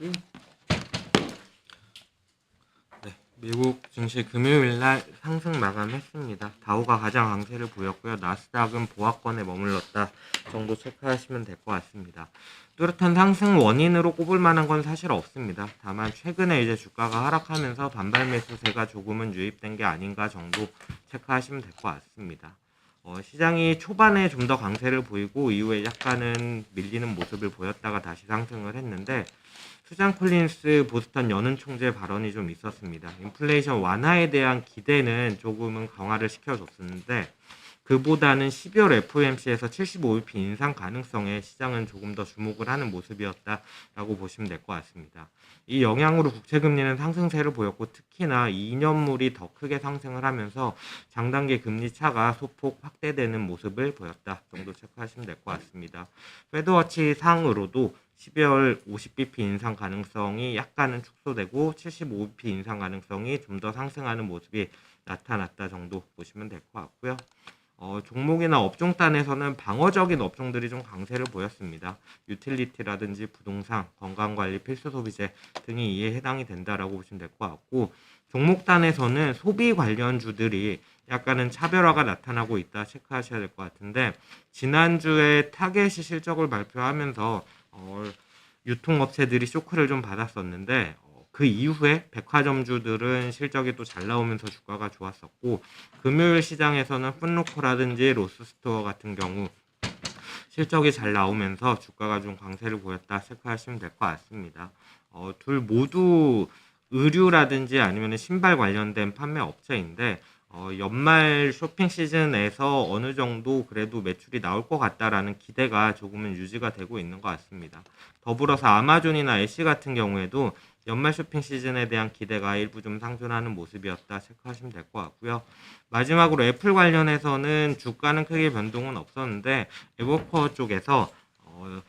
강세고 네, 미국 증시 금요일 날 상승 마감했습니다. 다우가 가장 강세를 보였고요. 나스닥은 보합권에 머물렀다 정도 체크하시면 될 것 같습니다. 뚜렷한 상승 원인으로 꼽을 만한 건 사실 없습니다. 다만 최근에 이제 주가가 하락하면서 반발 매수세가 조금은 유입된 게 아닌가 정도 체크하시면 될 것 같습니다. 어, 시장이 초반에 좀 더 강세를 보이고 이후에 약간은 밀리는 모습을 보였다가 다시 상승을 했는데 수장 콜린스 보스턴 연은 총재 발언이 좀 있었습니다. 인플레이션 완화에 대한 기대는 조금은 강화를 시켜줬었는데 그보다는 12월 FOMC에서 75bp 인상 가능성에 시장은 조금 더 주목을 하는 모습이었다라고 보시면 될 것 같습니다. 이 영향으로 국채금리는 상승세를 보였고 특히나 2년물이 더 크게 상승을 하면서 장단기 금리 차가 소폭 확대되는 모습을 보였다 정도 체크하시면 될 것 같습니다. 페드워치 상으로도 12월 50bp 인상 가능성이 약간은 축소되고 75bp 인상 가능성이 좀 더 상승하는 모습이 나타났다 정도 보시면 될 것 같고요. 어, 종목이나 업종 단에서는 방어적인 업종들이 좀 강세를 보였습니다. 유틸리티라든지 부동산, 건강관리, 필수 소비재 등이 이에 해당이 된다라고 보시면 될 것 같고 종목 단에서는 소비 관련 주들이 약간은 차별화가 나타나고 있다 체크하셔야 될 것 같은데 지난주에 타겟이 실적을 발표하면서 어, 유통업체들이 쇼크를 좀 받았었는데 어, 그 이후에 백화점주들은 실적이 또 잘 나오면서 주가가 좋았었고 금요일 시장에서는 푼로코라든지 로스스토어 같은 경우 실적이 잘 나오면서 주가가 좀 강세를 보였다 체크하시면 될 것 같습니다. 어, 둘 모두 의류라든지 아니면 신발 관련된 판매 업체인데 어, 연말 쇼핑 시즌에서 어느 정도 그래도 매출이 나올 것 같다라는 기대가 조금은 유지가 되고 있는 것 같습니다. 더불어서 아마존이나 애쉬 같은 경우에도 연말 쇼핑 시즌에 대한 기대가 일부 좀 상존하는 모습이었다 체크하시면 될 것 같고요. 마지막으로 애플 관련해서는 주가는 크게 변동은 없었는데 에버코어 쪽에서 어,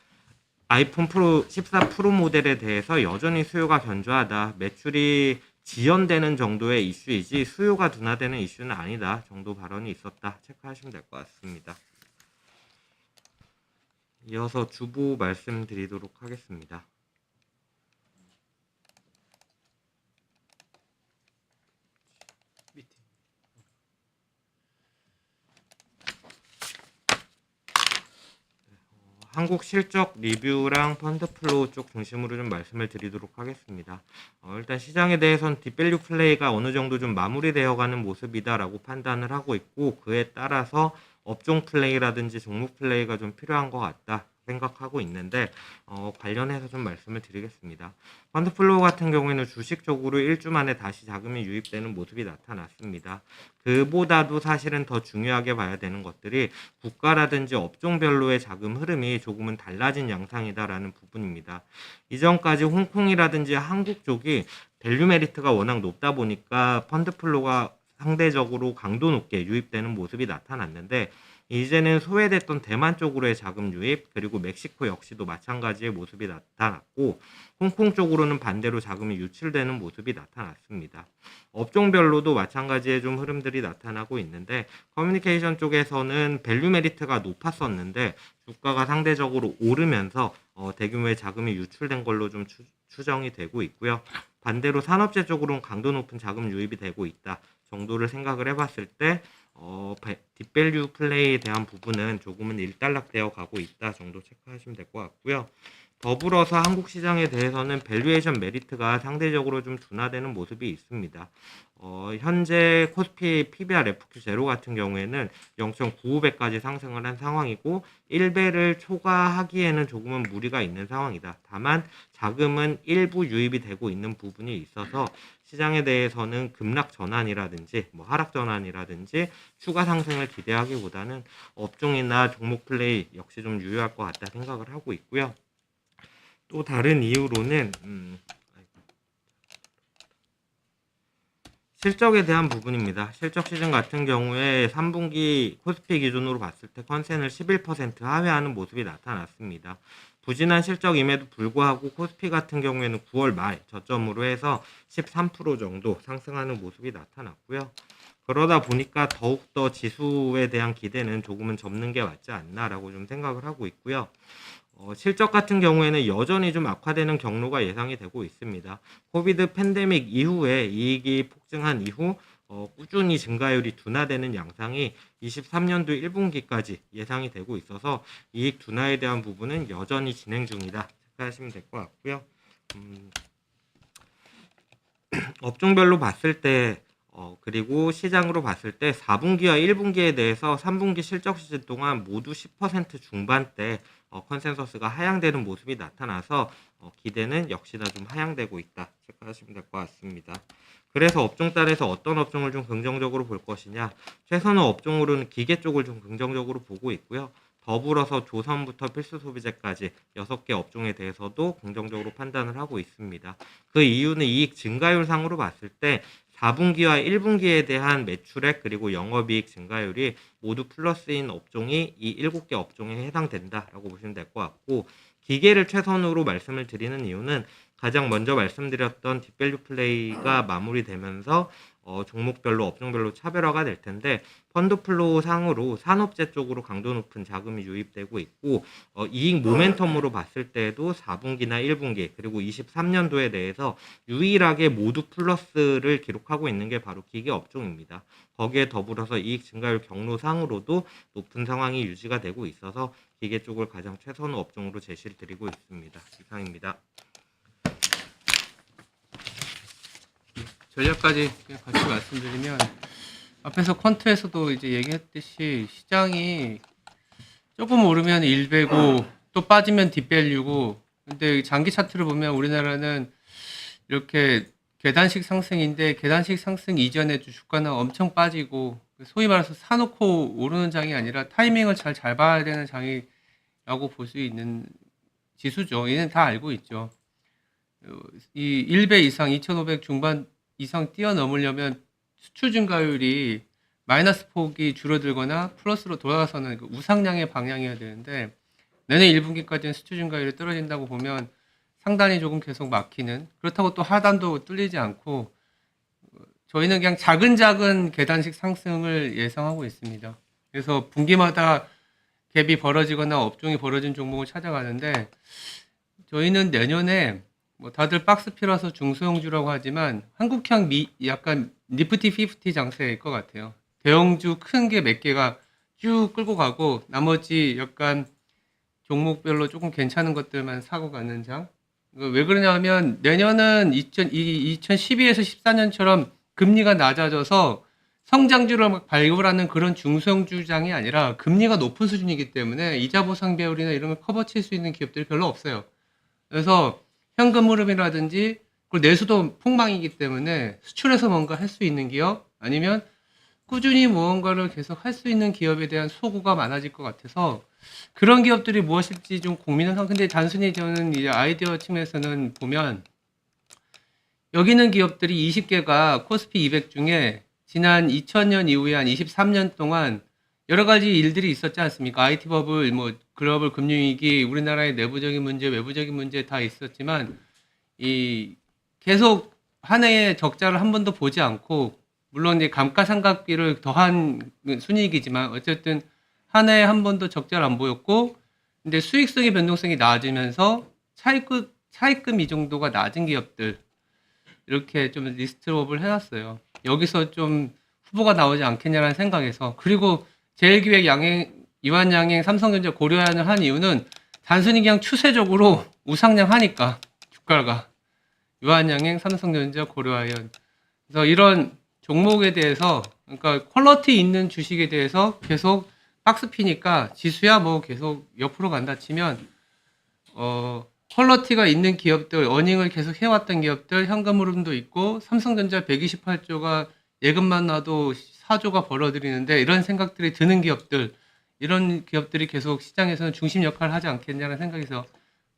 아이폰 프로 14 프로 모델에 대해서 여전히 수요가 견조하다. 매출이 지연되는 정도의 이슈이지 수요가 둔화되는 이슈는 아니다 정도 발언이 있었다 체크하시면 될 것 같습니다. 이어서 주보 말씀드리도록 하겠습니다. 한국 실적 리뷰랑 펀드 플로우 쪽 중심으로 좀 말씀을 드리도록 하겠습니다. 어, 일단 시장에 대해서는 뒷밸류 플레이가 어느 정도 좀 마무리되어 가는 모습이다라고 판단을 하고 있고 그에 따라서 업종 플레이라든지 종목 플레이가 좀 필요한 것 같다 생각하고 있는데 어, 관련해서 좀 말씀을 드리겠습니다. 펀드 플로우 같은 경우에는 주식 쪽으로 1주 만에 다시 자금이 유입되는 모습이 나타났습니다. 그보다도 사실은 더 중요하게 봐야 되는 것들이 국가라든지 업종별로의 자금 흐름이 조금은 달라진 양상이다라는 부분입니다. 이전까지 홍콩이라든지 한국 쪽이 밸류 메리트가 워낙 높다 보니까 펀드 플로가 상대적으로 강도 높게 유입되는 모습이 나타났는데 이제는 소외됐던 대만 쪽으로의 자금 유입 그리고 멕시코 역시도 마찬가지의 모습이 나타났고 홍콩 쪽으로는 반대로 자금이 유출되는 모습이 나타났습니다. 업종별로도 마찬가지의 좀 흐름들이 나타나고 있는데 커뮤니케이션 쪽에서는 밸류 메리트가 높았었는데 주가가 상대적으로 오르면서 어, 대규모의 자금이 유출된 걸로 좀 추, 추정이 되고 있고요. 반대로 산업재 쪽으로는 강도 높은 자금 유입이 되고 있다 정도를 생각을 해봤을 때 어, 뒷밸류 플레이에 대한 부분은 조금은 일단락되어 가고 있다 정도 체크하시면 될 것 같고요. 더불어서 한국 시장에 대해서는 밸류에이션 메리트가 상대적으로 좀 둔화되는 모습이 있습니다. 어, 현재 코스피 PBR FQ 제로 같은 경우에는 0.95배까지 상승을 한 상황이고 1배를 초과하기에는 조금은 무리가 있는 상황이다. 다만 자금은 일부 유입이 되고 있는 부분이 있어서 시장에 대해서는 급락 전환이라든지 뭐 하락 전환이라든지 추가 상승을 기대하기보다는 업종이나 종목 플레이 역시 좀 유효할 것 같다 생각을 하고 있고요. 또 다른 이유로는 음, 실적에 대한 부분입니다. 실적 시즌 같은 경우에 3분기 코스피 기준으로 봤을 때 컨센을 11% 하회하는 모습이 나타났습니다. 부진한 실적임에도 불구하고 코스피 같은 경우에는 9월 말 저점으로 해서 13% 정도 상승하는 모습이 나타났고요. 그러다 보니까 더욱더 지수에 대한 기대는 조금은 접는 게 맞지 않나라고 좀 생각을 하고 있고요. 어, 실적 같은 경우에는 여전히 좀 악화되는 경로가 예상이 되고 있습니다. 코비드 팬데믹 이후에 이익이 폭증한 이후 어, 꾸준히 증가율이 둔화되는 양상이 23년도 1분기까지 예상이 되고 있어서 이익 둔화에 대한 부분은 여전히 진행 중이다 생각하시면 될 것 같고요. 음, 업종별로 봤을 때 어, 그리고 시장으로 봤을 때 4분기와 1분기에 대해서 3분기 실적 시즌 동안 모두 10% 중반대 어, 컨센서스가 하향되는 모습이 나타나서 어, 기대는 역시나 좀 하향되고 있다 체크하시면 될 것 같습니다. 그래서 업종 따라서 어떤 업종을 좀 긍정적으로 볼 것이냐 최선의 업종으로는 기계 쪽을 좀 긍정적으로 보고 있고요. 더불어서 조선부터 필수 소비재까지 6개 업종에 대해서도 긍정적으로 판단을 하고 있습니다. 그 이유는 이익 증가율 상으로 봤을 때 4분기와 1분기에 대한 매출액 그리고 영업이익 증가율이 모두 플러스인 업종이 이 7개 업종에 해당된다라고 보시면 될 것 같고 기계를 최선으로 말씀을 드리는 이유는 가장 먼저 말씀드렸던 딥밸류 플레이가 마무리되면서 어, 종목별로 업종별로 차별화가 될 텐데 펀드 플로우 상으로 산업재 쪽으로 강도 높은 자금이 유입되고 있고 어, 이익 모멘텀으로 봤을 때도 4분기나 1분기 그리고 23년도에 대해서 유일하게 모두 플러스를 기록하고 있는 게 바로 기계 업종입니다. 거기에 더불어서 이익 증가율 경로상으로도 높은 상황이 유지가 되고 있어서 기계 쪽을 가장 최선의 업종으로 제시를 드리고 있습니다. 이상입니다. 전략까지 같이 말씀드리면 앞에서 퀀트에서도 이제 얘기했듯이 시장이 조금 오르면 1배고 또 빠지면 뒷밸류고 근데 장기 차트를 보면 우리나라는 이렇게 계단식 상승인데 계단식 상승 이전에 주가는 엄청 빠지고 소위 말해서 사놓고 오르는 장이 아니라 타이밍을 잘 잘 봐야 되는 장이라고 볼 수 있는 지수죠. 얘는 다 알고 있죠. 어, 이 1배 이상 2,500 중반 이상 뛰어넘으려면 수출 증가율이 마이너스 폭이 줄어들거나 플러스로 돌아가서는 그 우상향의 방향이어야 되는데 내년 1분기까지는 수출 증가율이 떨어진다고 보면 상단이 조금 계속 막히는 그렇다고 또 하단도 뚫리지 않고 어, 저희는 그냥 작은 작은 계단식 상승을 예상하고 있습니다. 그래서 분기마다 갭이 벌어지거나 업종이 벌어진 종목을 찾아가는데 저희는 내년에 뭐 다들 박스피라서 중소형주라고 하지만 한국형 미 약간 니프티 50 장세일 것 같아요. 대형주 큰 게 몇 개가 쭉 끌고 가고 나머지 약간 종목별로 조금 괜찮은 것들만 사고 가는 장. 왜 그러냐면 내년은 2000, 이 2012에서 14년처럼 금리가 낮아져서 성장주를 막 발굴하는 그런 중소형주장이 아니라 금리가 높은 수준이기 때문에 이자 보상 배율이나 이런 걸 커버 칠 수 있는 기업들이 별로 없어요. 그래서 현금 흐름이라든지 그리고 내수도 폭망이기 때문에 수출해서 뭔가 할 수 있는 기업 아니면 꾸준히 무언가를 계속 할 수 있는 기업에 대한 소구가 많아질 것 같아서 그런 기업들이 무엇일지 좀 고민은 한 근데 단순히 저는 이 아이디어 측면에서는 보면 여기 있는 기업들이 20개가 코스피 200 중에 지난 2000년 이후에 한 23년 동안 여러 가지 일들이 있었지 않습니까? IT 버블, 뭐 글로벌 금융위기, 우리나라의 내부적인 문제, 외부적인 문제 다 있었지만 이 계속 한 해에 적자를 한 번도 보지 않고 물론 이제 감가상각비를 더한 순이익이지만 어쨌든 한 해에 한 번도 적자를 안 보였고 근데 수익성의 변동성이 낮으면서 차익금 차익금 이 정도가 낮은 기업들 이렇게 좀 리스트업을 해놨어요. 여기서 좀 후보가 나오지 않겠냐라는 생각에서 그리고 제일기획 양행 이완양행 삼성전자 고려안을 한 이유는 단순히 그냥 추세적으로 우상향 하니까 주가가. 유한양행 삼성전자 고려아연. 그래서 이런 종목에 대해서 그러니까 퀄러티 있는 주식에 대해서 계속 박스 피니까 지수야 뭐 계속 옆으로 간다 치면 어 퀄러티가 있는 기업들 어닝을 계속 해왔던 기업들 현금 흐름도 있고 삼성전자 128조가 예금만 놔도 4조가 벌어들이는데 이런 생각들이 드는 기업들 이런 기업들이 계속 시장에서는 중심 역할을 하지 않겠냐는 생각에서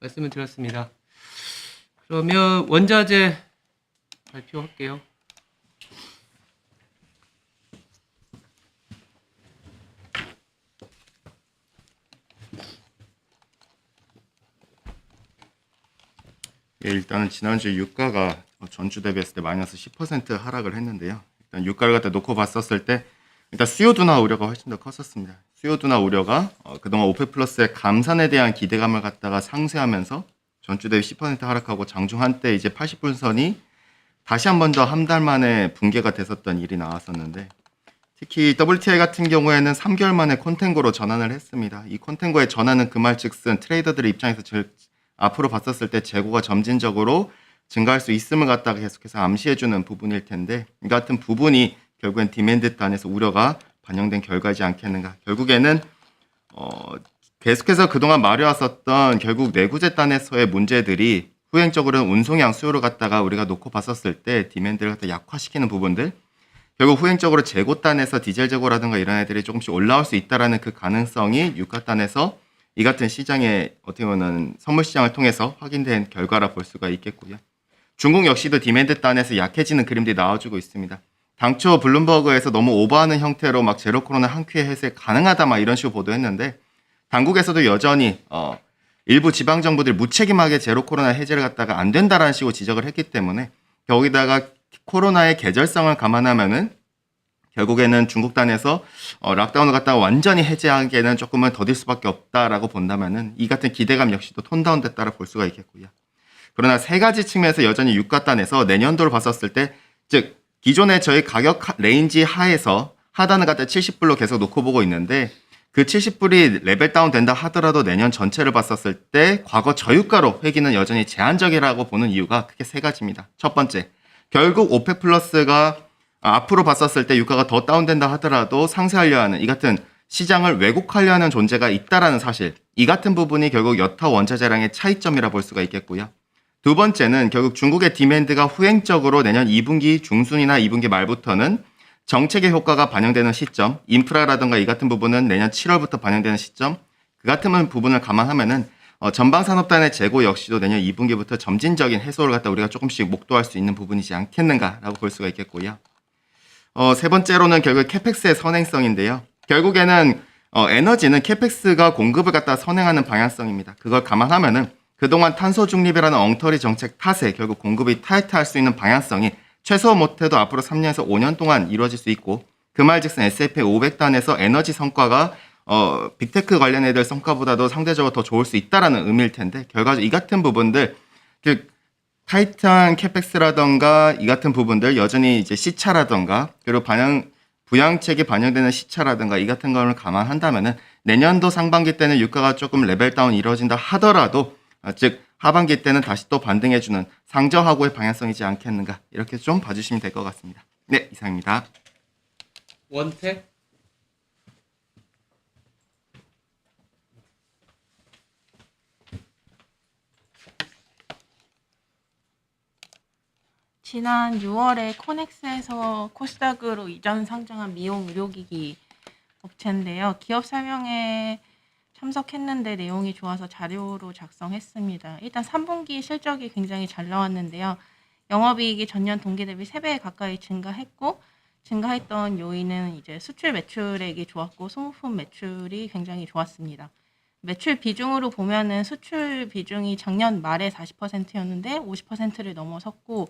말씀을 드렸습니다. 그러면 원자재 발표할게요. 예, 일단은 지난주 유가가 전주 대비했을 때 마이너스 10% 하락을 했는데요. 일단 유가를 갖다 놓고 봤었을 때 일단 수요 둔화 우려가 훨씬 더 컸었습니다. 수요도나 우려가 어, 그동안 오페 플러스의 감산에 대한 기대감을 갖다가 상쇄하면서 전주 대비 10% 하락하고 장중 한때 이제 80분선이 다시 한 번 더 한 달 만에 붕괴가 됐었던 일이 나왔었는데 특히 WTI 같은 경우에는 3개월 만에 콘텐고로 전환을 했습니다. 이 콘텐고의 전환은 그 말즉슨 트레이더들의 입장에서 제일 앞으로 봤었을 때 재고가 점진적으로 증가할 수 있음을 갖다가 계속해서 암시해주는 부분일 텐데 이 같은 부분이 결국엔 디맨드 단에서 우려가 반영된 결과이지 않겠는가. 결국에는 어, 계속해서 그동안 말해왔었던 결국 내구재 단에서의 문제들이 후행적으로는 운송량 수요를 갖다가 우리가 놓고 봤었을 때 디맨드를 갖다 약화시키는 부분들 결국 후행적으로 재고 단에서 디젤 재고라든가 이런 애들이 조금씩 올라올 수 있다라는 그 가능성이 유가 단에서 이 같은 시장의 어떻게 보면 선물 시장을 통해서 확인된 결과라 볼 수가 있겠고요. 중국 역시도 디맨드 단에서 약해지는 그림들이 나와주고 있습니다. 당초 블룸버그에서 너무 오버하는 형태로 막 제로 코로나 한 큐에 해제 가능하다 막 이런 식으로 보도했는데 당국에서도 여전히 어, 일부 지방 정부들 무책임하게 제로 코로나 해제를 갖다가 안 된다라는 식으로 지적을 했기 때문에 거기다가 코로나의 계절성을 감안하면은 결국에는 중국 단에서 어, 락다운을 갖다가 완전히 해제하기에는 조금은 더딜 수밖에 없다라고 본다면은 이 같은 기대감 역시도 톤다운 됐다라 볼 수가 있겠고요. 그러나 세 가지 측면에서 여전히 유가 단에서 내년도를 봤었을 때, 즉 기존의 저희 가격 하- 레인지 하에서 하단을 갖다 70불로 계속 놓고 보고 있는데 그 70불이 레벨 다운 된다 하더라도 내년 전체를 봤었을 때 과거 저유가로 회기는 여전히 제한적이라고 보는 이유가 크게 세 가지입니다. 첫 번째, 결국 오페 플러스가 앞으로 봤었을 때 유가가 더 다운된다 하더라도 상쇄하려 하는 이 같은 시장을 왜곡하려 하는 존재가 있다라는 사실. 이 같은 부분이 결국 여타 원자재량의 차이점이라 볼 수가 있겠고요. 두 번째는 결국 중국의 디맨드가 후행적으로 내년 2분기 중순이나 2분기 말부터는 정책의 효과가 반영되는 시점, 인프라라든가 이 같은 부분은 내년 7월부터 반영되는 시점, 그 같은 부분을 감안하면은 어, 전방산업단의 재고 역시도 내년 2분기부터 점진적인 해소를 갖다 우리가 조금씩 목도할 수 있는 부분이지 않겠는가라고 볼 수가 있겠고요. 어, 세 번째로는 결국 캐펙스의 선행성인데요. 결국에는 어, 에너지는 캐펙스가 공급을 갖다 선행하는 방향성입니다. 그걸 감안하면은 그동안 탄소 중립이라는 엉터리 정책 탓에 결국 공급이 타이트할 수 있는 방향성이 최소 못해도 앞으로 3년에서 5년 동안 이루어질 수 있고 그 말즉슨 S&P 500단에서 에너지 성과가 어, 빅테크 관련 애들 성과보다도 상대적으로 더 좋을 수 있다라는 의미일 텐데 결과적으로 이 같은 부분들 즉 타이트한 캐펙스라던가 이 같은 부분들 여전히 이제 시차라던가 그리고 반영 부양책에 반영되는 시차라든가 이 같은 거를 감안한다면은 내년도 상반기 때는 유가가 조금 레벨 다운 이루어진다 하더라도 아, 즉 하반기 때는 다시 또 반등해주는 상저하고의 방향성이지 않겠는가 이렇게 좀 봐주시면 될 것 같습니다. 네 이상입니다. 원택 지난 6월에 코넥스에서 코스닥으로 이전 상장한 미용 의료기기 업체인데요. 기업 설명회 참석했는데 내용이 좋아서 자료로 작성했습니다. 일단 3분기 실적이 굉장히 잘 나왔는데요. 영업이익이 전년 동기 대비 3배 가까이 증가했고 증가했던 요인은 이제 수출 매출액이 좋았고 소모품 매출이 굉장히 좋았습니다. 매출 비중으로 보면은 수출 비중이 작년 말에 40%였는데 50%를 넘어섰고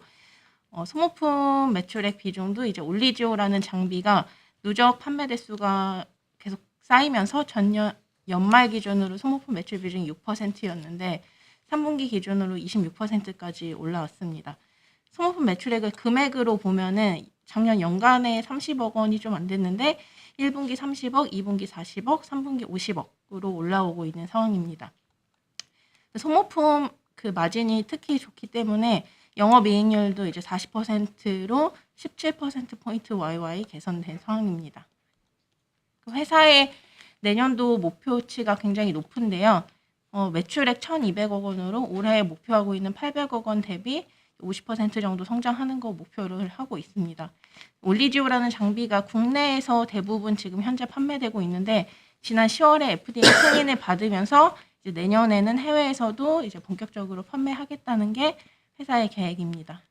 어, 소모품 매출액 비중도 이제 올리지오라는 장비가 누적 판매 대수가 계속 쌓이면서 전년 연말 기준으로 소모품 매출 비중이 6%였는데 3분기 기준으로 26%까지 올라왔습니다. 소모품 매출액을 금액으로 보면은 작년 연간에 30억 원이 좀 안 됐는데 1분기 30억, 2분기 40억, 3분기 50억으로 올라오고 있는 상황입니다. 소모품 그 마진이 특히 좋기 때문에 영업이익률도 이제 40%로 17% 포인트 YY 개선된 상황입니다. 그 회사의 내년도 목표치가 굉장히 높은데요. 어, 매출액 1,200억 원으로 올해 목표하고 있는 800억 원 대비 50% 정도 성장하는 거 목표를 하고 있습니다. 올리지오라는 장비가 국내에서 대부분 지금 현재 판매되고 있는데 지난 10월에 FDA 승인을 받으면서 이제 내년에는 해외에서도 이제 본격적으로 판매하겠다는 게 회사의 계획입니다.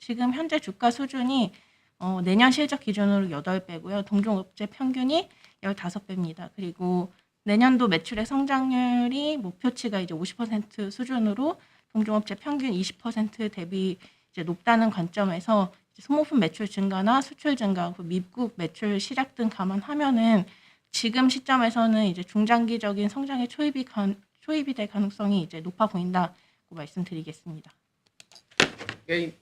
지금 현재 주가 수준이 어, 내년 실적 기준으로 8배고요. 동종업체 평균이 15배입니다. 그리고 내년도 매출의 성장률이 목표치가 이제 50% 수준으로 동종업체 평균 20% 대비 이제 높다는 관점에서 이제 소모품 매출 증가나 수출 증가, 그 미국 매출 시작 등 감안하면은 지금 시점에서는 이제 중장기적인 성장의 초입이 가, 초입이 될 가능성이 이제 높아 보인다고 말씀드리겠습니다. 게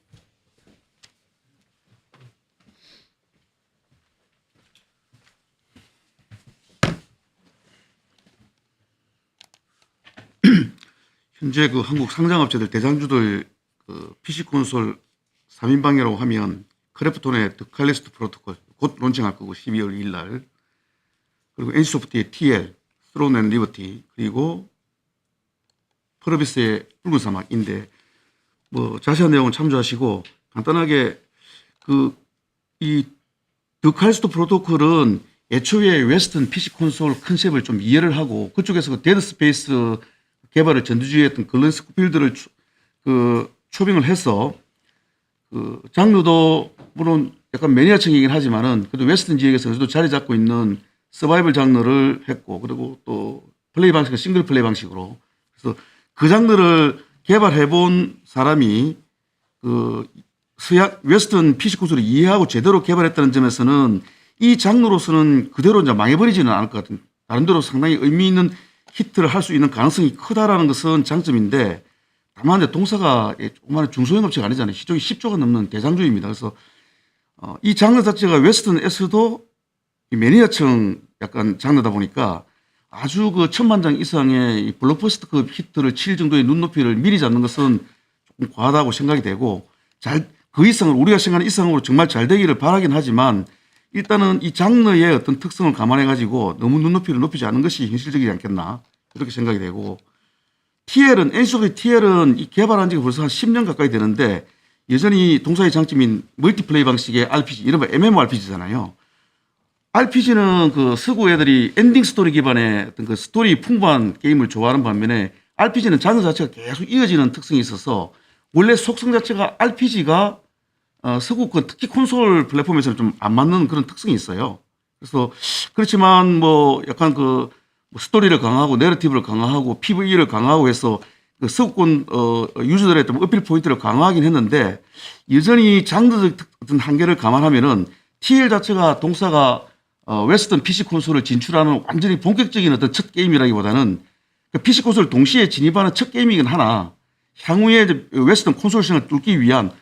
현재 그 한국 상장업체들 대장주들 그 PC 콘솔 3인방이라고 하면 크래프톤의 더 칼리스트 프로토콜 곧 론칭할 거고 12월 2일 날. 그리고 NC소프트의 TL 스론 앤 리버티 그리고 프로비스의 붉은 사막인데 뭐 자세한 내용은 참조하시고 간단하게 그 그이더 칼리스트 프로토콜은 애초에 웨스턴 PC 콘솔 컨셉을 좀 이해를 하고 그쪽에서 그 데드 스페이스 개발을 전두주의했던 글렌 스코필드를 초- 그 초빙을 해서 그 장르도 물론 약간 매니아층이긴 하지만은 그래도 웨스턴 지역에서 그래도 자리 잡고 있는 서바이벌 장르를 했고 그리고 또 플레이 방식은 싱글 플레이 방식으로. 그래서 그 장르를 개발해 본 사람이 그 서양 웨스턴 PC 콘솔을 이해하고 제대로 개발했다는 점에서는 이 장르로서는 그대로 이제 망해버리지는 않을 것 같은 나름대로 상당히 의미 있는 히트를 할 수 있는 가능성이 크다라는 것은 장점인데 다만 동사가 조그마한 중소형 업체가 아니잖아요. 시종이 10조가 넘는 대장주입니다. 그래서 어, 이 장르 자체가 웨스턴에서도 이 매니아층 약간 장르다 보니까 아주 그 천만 장 이상의 이 블록버스터급 히트를 칠 정도의 눈높이를 미리 잡는 것은 조금 과하다고 생각이 되고 잘 그 이상을 우리가 생각하는 이상으로 정말 잘 되기를 바라긴 하지만 일단은 이 장르의 어떤 특성을 감안해 가지고 너무 눈높이를 높이지 않는 것이 현실적이지 않겠나 이렇게 생각이 되고 TL은 NC소프트 TL은 이 개발한 지가 벌써 한 10년 가까이 되는데 여전히 동사의 장점인 멀티플레이 방식의 RPG 이른바 MMORPG잖아요. RPG는 그 서구 애들이 엔딩 스토리 기반의 어떤 그 스토리 풍부한 게임을 좋아하는 반면에 RPG는 장르 자체가 계속 이어지는 특성이 있어서 원래 속성 자체가 RPG가 어, 서구권 특히 콘솔 플랫폼에서는 좀 안 맞는 그런 특성이 있어요. 그래서 그렇지만 뭐 약간 그뭐 스토리를 강화하고 내러티브를 강화하고 PVE를 강화하고 해서 그 서구권 어, 유저들의 좀 어필 포인트를 강화하긴 했는데 여전히 장르적 특- 어떤 한계를 감안하면은 TL 자체가 동사가 어, 웨스턴 PC 콘솔을 진출하는 완전히 본격적인 어떤 첫 게임이라기보다는 그 PC 콘솔 동시에 진입하는 첫 게임이긴 하나 향후에 웨스턴 콘솔 시장을 뚫기 위한 그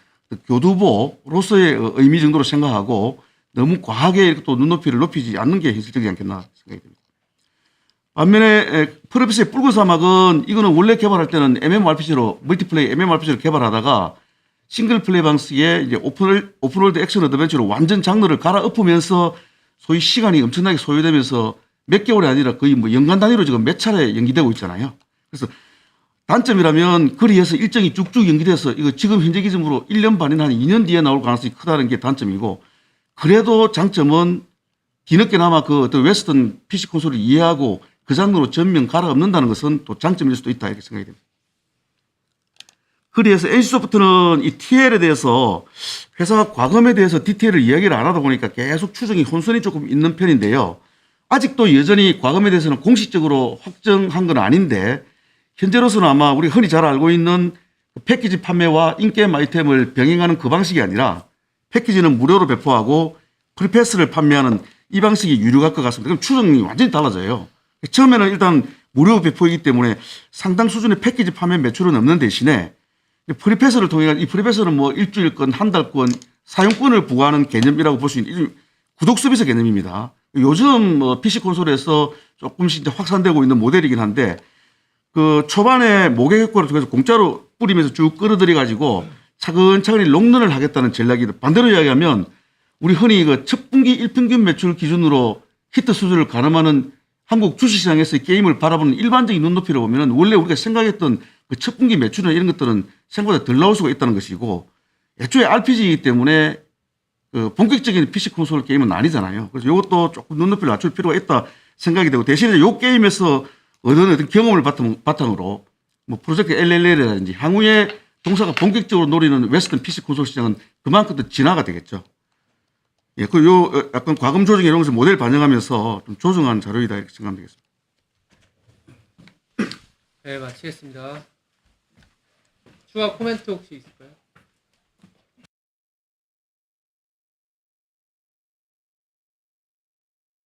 교두보로서의 어, 의미 정도로 생각하고 너무 과하게 이렇게 또 눈높이를 높이지 않는 게 현실적이지 않겠나 생각이 듭니다. 반면에 에, 프로비스의 붉은 사막은 이거는 원래 개발할 때는 MMORPG로 멀티플레이 MMORPG로 개발하다가 싱글 플레이 방식의 이제 오픈 오픈월드 액션 어드벤처로 완전 장르를 갈아엎으면서 소위 시간이 엄청나게 소요되면서 몇 개월이 아니라 거의 뭐 연간 단위로 지금 몇 차례 연기되고 있잖아요. 그래서 단점이라면 거리에서 일정이 쭉쭉 연기돼서 이거 지금 현재 기준으로 1년 반이나 한 2년 뒤에 나올 가능성이 크다는 게 단점이고 그래도 장점은 뒤늦게나마 그 어떤 웨스턴 PC 콘솔을 이해하고 그 장르로 전면 갈아엎는다는 것은 또 장점일 수도 있다 이렇게 생각이 됩니다. 그래서 NC소프트는 이 TL에 대해서 회사가 과금에 대해서 디테일을 이야기를 안 하다 보니까 계속 추정이 혼선이 조금 있는 편인데요. 아직도 여전히 과금에 대해서는 공식적으로 확정한 건 아닌데 현재로서는 아마 우리 흔히 잘 알고 있는 그 패키지 판매와 인게임 아이템을 병행하는 그 방식이 아니라 패키지는 무료로 배포하고 프리패스를 판매하는 이 방식이 유료할 것 같습니다. 그럼 추정이 완전히 달라져요. 처음에는 일단 무료 배포이기 때문에 상당 수준의 패키지 판매 매출은 없는 대신에 프리패스를 통해 이 프리패스는 뭐 일주일권, 한 달권 사용권을 부과하는 개념이라고 볼 수 있는 일- 구독 서비스 개념입니다. 요즘 뭐 PC 콘솔에서 조금씩 확산되고 있는 모델이긴 한데 그 초반에 모객 효과를 통해서 공짜로 뿌리면서 쭉 끌어들여 가지고 차근차근히 롱런을 하겠다는 전략이다. 반대로 이야기하면 우리 흔히 그 첫 분기 일평균 매출 기준으로 히트 수준을 가늠하는 한국 주식시장에서 게임을 바라보는 일반적인 눈높이로 보면은 원래 우리가 생각했던 그 첫 분기 매출이나 이런 것들은 생각보다 덜 나올 수가 있다는 것이고 애초에 RPG이기 때문에 그 본격적인 PC 콘솔 게임은 아니잖아요. 그래서 이것도 조금 눈높이를 낮출 필요가 있다 생각이 되고 대신에 이 게임에서 얻은 어떤 경험을 바탕, 바탕으로 뭐 프로젝트 LLL이라든지 향후에 동사가 본격적으로 노리는 웨스턴 PC 콘솔 시장은 그만큼 더 진화가 되겠죠. 예, 그요 어, 약간 과금 조정 이런 것을 모델 반영하면서 좀 조정한 자료이다 이렇게 생각하면 되겠습니다. 네, 마치겠습니다. 추가 코멘트 혹시 있을까요?